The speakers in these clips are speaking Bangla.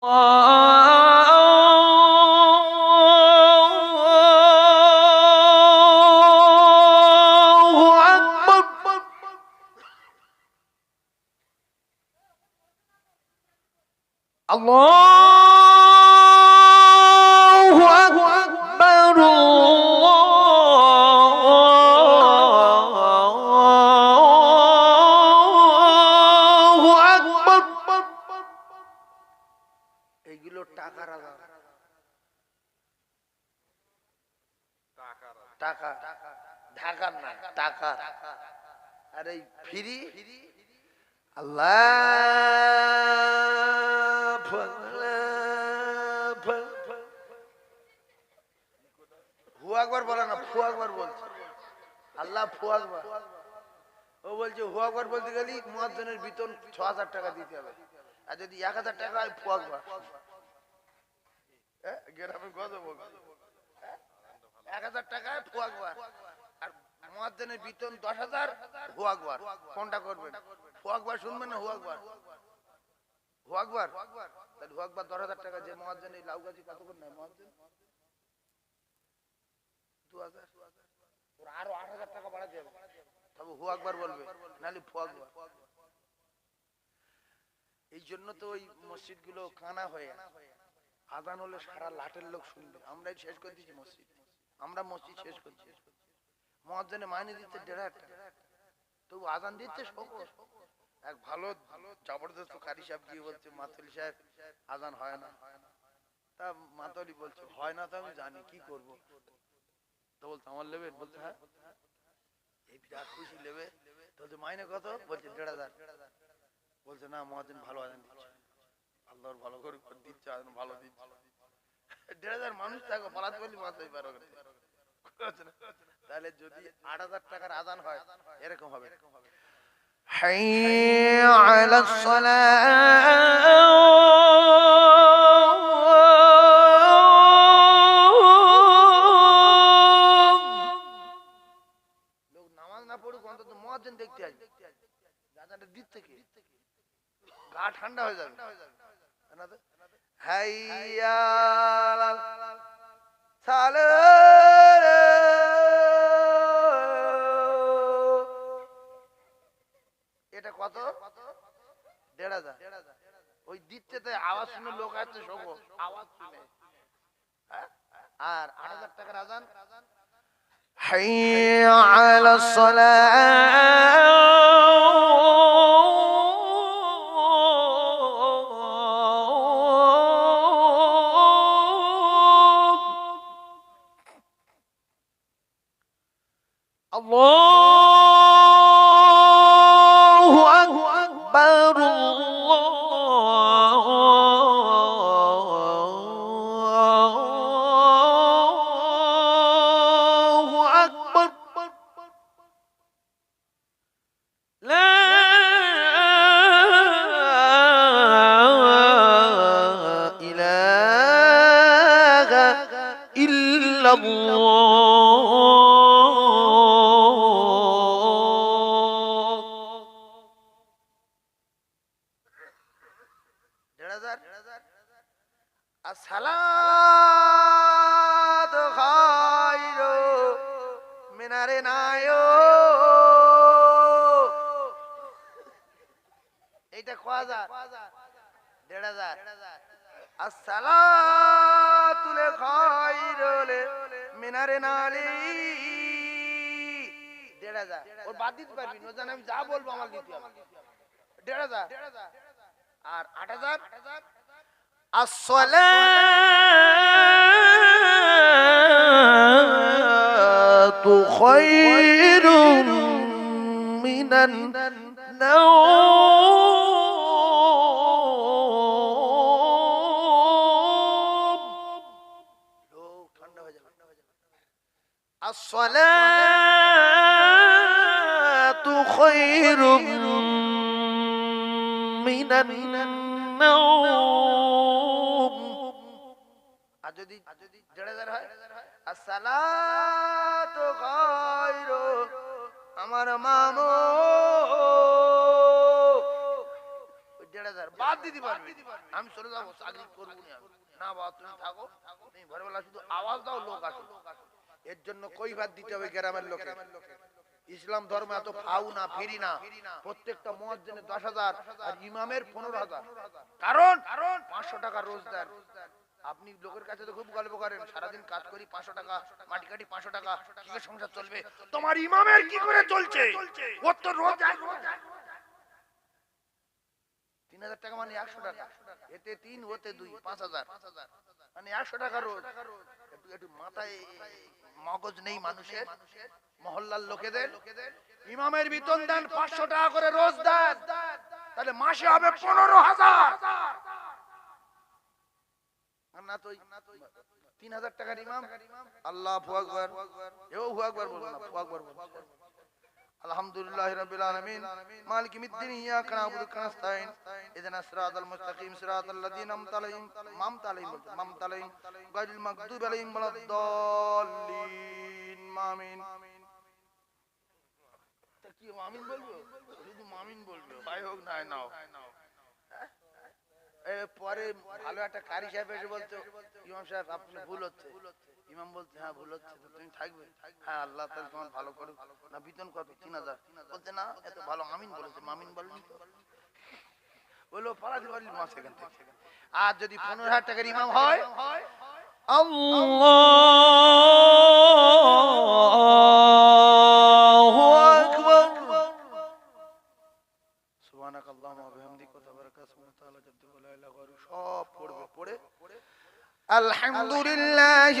我 এইগুলো টাকার আদান টাকা। ঢাকার না, টাকা। আর এই ফ্রি? আল্লাহ হু আকবর বলে না ফু আকবর বলছে। আল্লাহ ফু আকবর। ও বলছে হু আকবর বলতে গেলি মহাজনের বেতন ছ হাজার টাকা দিতে হবে। আর যদি এক হাজার টাকা হয় ফু হ্যাঁ, গ্রামে বলছে হ্যাঁ? এক হাজার টাকায় ফু আকবর আর মহাজনের বেতন দশ হাজার হু আকবর কোনটা করবেন? হু শুনবেন না হু আকবর হু তাহলে হু দশ হাজার টাকা যে মহাজন এই লাউ গাছি কত করে নেয় মহাজন দু হাজার। আরও আট হাজার টাকা বাড়াতে হবে। তবে হু আকবর বলবে নাহলে ফু আকবর এই জন্য তো ওই মসজিদগুলো কানা হয়ে। আজান হলে সারা লাটের লোক শুনবে। আমরাই শেষ করে দিচ্ছি মসজিদ। আমরা মসজিদ শেষ করছি মহাজনে মাইনে দিচ্ছে দেড় হাজার তবু আজান দিচ্ছে সকল এক ভালো জবরদস্ত কারি সাহেব গিয়ে বলছে, মাতলি সাহেব, আজান হয় না। তা মাতলি বলছে, হয় না তো আমি জানি, কি করব? তো বলছে, আমার নেবে? বলতে হ্যাঁ। এই বিরাট খুশি নেবে। তো মাইনে কত? বলছে, দেড় হাজার। বলছে না মহাজন ভালো আজান দিচ্ছে আল্লাহর ভালো করে করে দিচ্ছে আজান ভালো দিচ্ছে দেড় হাজার মানুষ থাকো পালাতে বলি মাথায় পারো তাহলে যদি আট হাজার টাকার আদান হয় এরকম হবে حي على الصلاة ঠান্ডা হয়ে যাবে না তো? হাইয়া আলাল সালাত। এটা কত দেড় হাজার ওই দিচ্ছে তাই আওয়াজ শুনে লোক আছে শোক আওয়াজ শুনে হ্যাঁ? আর আট হাজার টাকার আজান حي على الصلاة সালাদ খাইরো মিনারে নায়ো এইটা ক হাজার দেড় হাজার আর তুলে খাইরলে মিনারে নালি। দেড় হাজার। ওর বাদ দিতে পারবি আমি যা বলব আমার দিতে হবে। আর আট হাজার? الصلاة خير من النوم আর যদি দেড় হাজার হয় আসসালাতু খায়রু আমার মামো ওই দেড় দেড় হাজার বাদ দিতে পারবি আমি চলে যাবো চাকরি করবো না আমি। না বাবা তুমি থাকো তুমি ভোরবেলা শুধু আওয়াজ দাও লোক আসো এর জন্য বাদ দিতে হবে গ্রামের লোকে। ইসলাম ধর্ম এত ফাউ না ফিরি না প্রত্যেকটা মহাজনে দশ হাজার আর ইমামের পনেরো হাজার। কারণ পাঁচশো টাকা রোজ দেন। আপনি লোকের কাছে তো খুব গল্প করেন, সারাদিন কাজ করি পাঁচশো টাকা, মাটি কাটি পাঁচশো টাকা সংসার চলবে? তোমার ইমামের কি করে চলছে? ওর তো রোজ রোজ। তিন হাজার টাকা মানে একশো টাকা। এতে তিন, ওতে দুই, পাঁচ হাজার। মানে একশো টাকা রোজ। একটু একটু মাথায় মগজ নেই মানুষের, মহল্লার লোকেদের। ইমামের বেতন দেন পাঁচশো টাকা করে রোজ দেন। তাহলে মাসে হবে পনেরো হাজার। না তো তিন হাজার টাকার ইমাম? আল্লাহ আকবার। এও আকবার বলব না আকবার বলব আলহামদুলিল্লাহ রাব্বিল আলামিন। মালিক মিদ্দিন ইয়াকা নাবুদু ওয়া নাস্তাইন ইহদিনাস সিরাতাল মুস্তাকিম সিরাতাল লাযিনা আমতা আলাইহিম মামতা আলাইহিম মামতা আলাইহিম গায়রিল মাগদুবি আলাইহিম ওয়ালাদ-দাল্লিন আমিন তা কি আমিন বলব? শুধু মামিন বলবে। ভাই হোক না নাও। পরে ভালো একটা কারি সাহেব এসে বলতো ইমাম সাহেব আপনি ভুল হচ্ছে। ইমাম বলছে হ্যাঁ ভুল হচ্ছে তুমি থাকবে। হ্যাঁ আল্লাহ তাহলে তোমার ভালো করো না বেতন কত তিন হাজার। বলছে, না, এত ভালো, আমিন বলেছে। মামিন বলেনি বলল পাড়াতে পারলি মাস এখান থেকে। আর যদি পনেরো হাজার টাকার ইমাম হয়, আল্লাহু আকবার। সুবহানাক সব পড়বে, পড়ে। আলহামদুলিল্লাহি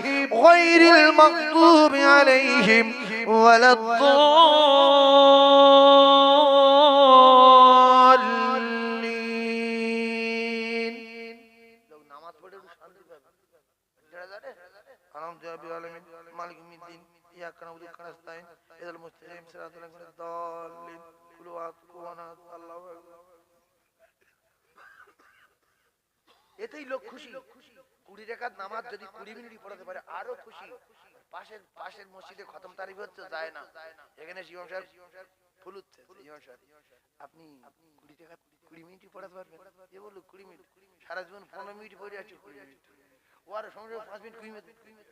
غير المغضوب عليهم ولا الضالين লোক নামাজ পড়ে একটু শান্তি পাবে দেড় হাজারে আলহামদুলিল্লাহ রাব্বিল আলামিন মালিক ইয়াউমিদ্দিন ইয়াকা নাবুদু ওয়া নাস্তাইন ইহদিনাল মুস্তাকিম সিরাতাল লাযিনা দাল্লিন কুলু আকুয়ানাত আল্লাহু আকবার এতেই লোক খুশি কুড়ি টাকার নামাজ যদি কুড়ি মিনিট পড়াতে পারে, আরও খুশি। পাশের পাশের মসজিদে খতম তারিফ হচ্ছে, যায় না। এখানে শিবম সাহেব ফুল উঠছে আপনি কুড়ি টাকা কুড়ি মিনিট পড়াতে পারবেন? এ বলল, কুড়ি মিনিট। সারা জীবন পনেরো মিনিট পড়ে আছে, কুড়ি মিনিট। ও আর সঙ্গে পাঁচ মিনিট কুড়ি মিনিট।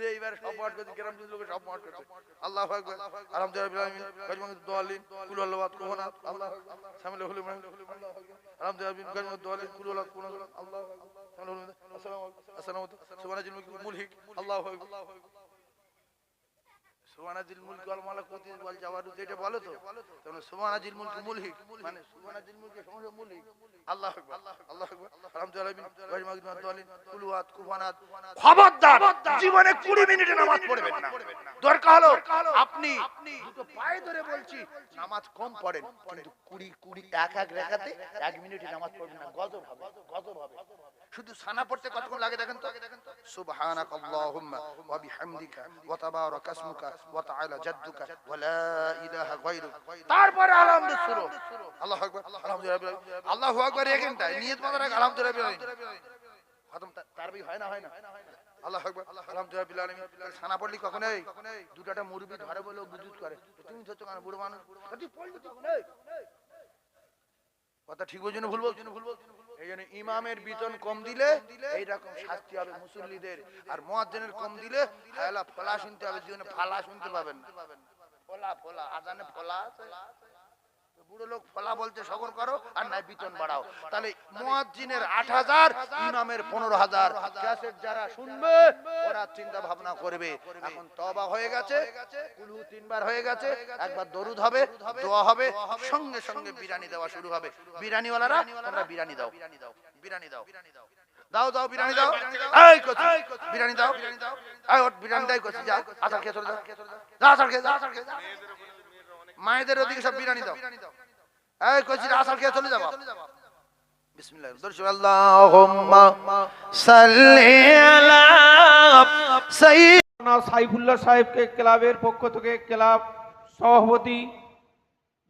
কুড়ি এইবার সব মাঠ করছে, গ্রাম লোকে সব মাঠ করছে। আল্লাহ আলহামদুলিল্লাহ আল্লাহ সামিল হলুম আলহামদুলিল্লাহ কুল আল্লাহ কুহনাত আল্লাহ আসসালামু আলাইকুম। আসসালামু মুলহিক আল্লাহু আকবার মানে জীবনে 20 মিনিটে নামাজ পড়বেন না। দরকার হলো আপনি পায়ে ধরে বলছি, নামাজ কম পড়েন, কিন্তু 20 20 এক এক রেখাতে এক মিনিটে নামাজ পড়বেন না। গজব হবে গজব হবে। শুধু সানা পড়তে কতক্ষণ লাগে দেখেন তো? সুবহানাক আল্লাহুম্মা ওয়া বিহামদিকা ওয়া তাবারাকা ইসমুকা ওয়া তাআলা জাদ্দুকা ওয়া লা ইলাহা গায়রুক। তারপরে আলহামদুলিল্লাহ শুরু। আল্লাহু আকবার আলহামদুলিল্লাহ আল্লাহু আকবার এখানটা নিয়ত মাথা রাখ আলহামদুলিল্লাহ খতম তারবি হয় না হয় না? আল্লাহ আকবার আলহামদুলিল্লাহ বিল আলামিন সানা পড়লি কখন এই? দুটাটা মুরবি ধরে বলে করে। তুমি ধরছো কেন বুড়ো মানুষ। তুই পড়লি কখন এই? কথা ঠিক বলছো না ভুল বলছো না ভুল বলছো? এই ইমামের বেতন কম দিলে এইরকম শাস্তি হবে মুসল্লিদের। আর মুয়াজ্জিনের কম দিলে ফালা শুনতে হবে জীবনে ফালা শুনতে পাবেন ফলা ফলা ফলা আছে। বুড়ো লোক সঙ্গে সঙ্গে বিরানি দেওয়া শুরু হবে। বিরানিওয়ালারা তোমরা বিরানি দাও। বিরানি দাও। দাও দাও বিরানি দাও। এই কচি বিরানি দাও। এই ওঠ বিরানি দাই কচি, যা। আসার খেয়ে যা। আসার খেয়ে যা। আসার খেয়ে যা মায়েদের ওদিকে সব বিরানি দাও। এই কচি আসার খেয়ে চলে যাব? সাইফুল্লাহ সাহেবকে ক্লাবের পক্ষ থেকে ক্লাব সভাপতি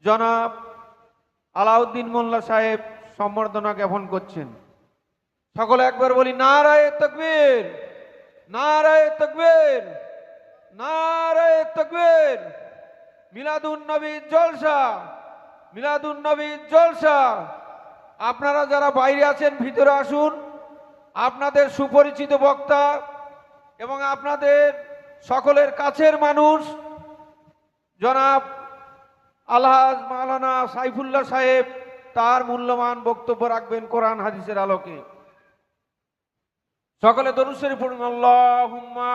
জনাব আলাউদ্দিন মোল্লা সাহেব সম্বর্ধনা জ্ঞাপন করছেন। সকলে একবার বলি নারায় তকবীর নারায় তকবীর নারায় তকবীর। মিলাদুন নবী জলসা মিলাদুন নবী জলসা। আপনারা যারা বাইরে আছেন, ভিতরে আসুন। আপনাদের সুপরিচিত বক্তা এবং আপনাদের সকলের কাছের মানুষ, জনাব আলহাজ মাওলানা সাইফুল্লাহ সাহেব, তার মূল্যবান বক্তব্য রাখবেন কোরআন হাদিসের আলোকে। সকলে দরুশ্বরী পড়ুন, আল্লাহুম্মা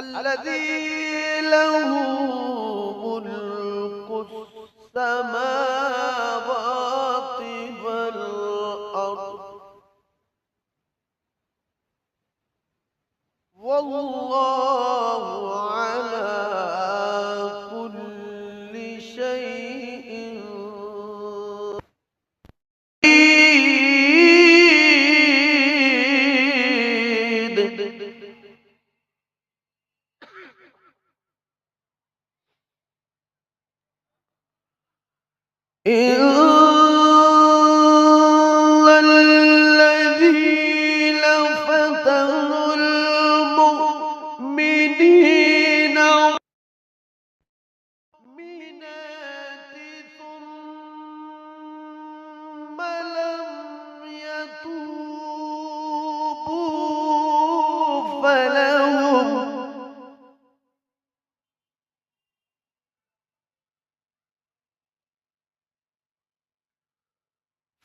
الذي له ملك السماوات إن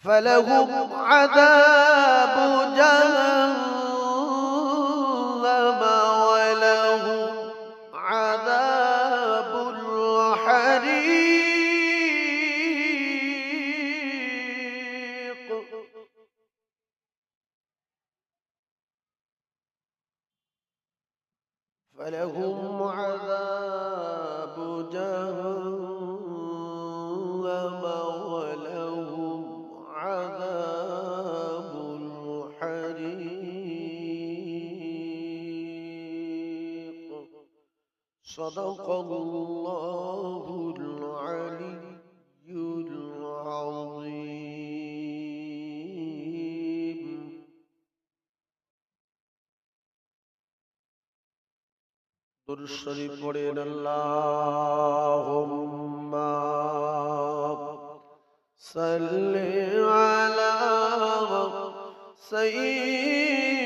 فلهم عذاب جهنم ولهم عذاب الحريق. فلهم صدق الله العلي العظيم. درشري قرين اللهم صل على سيدنا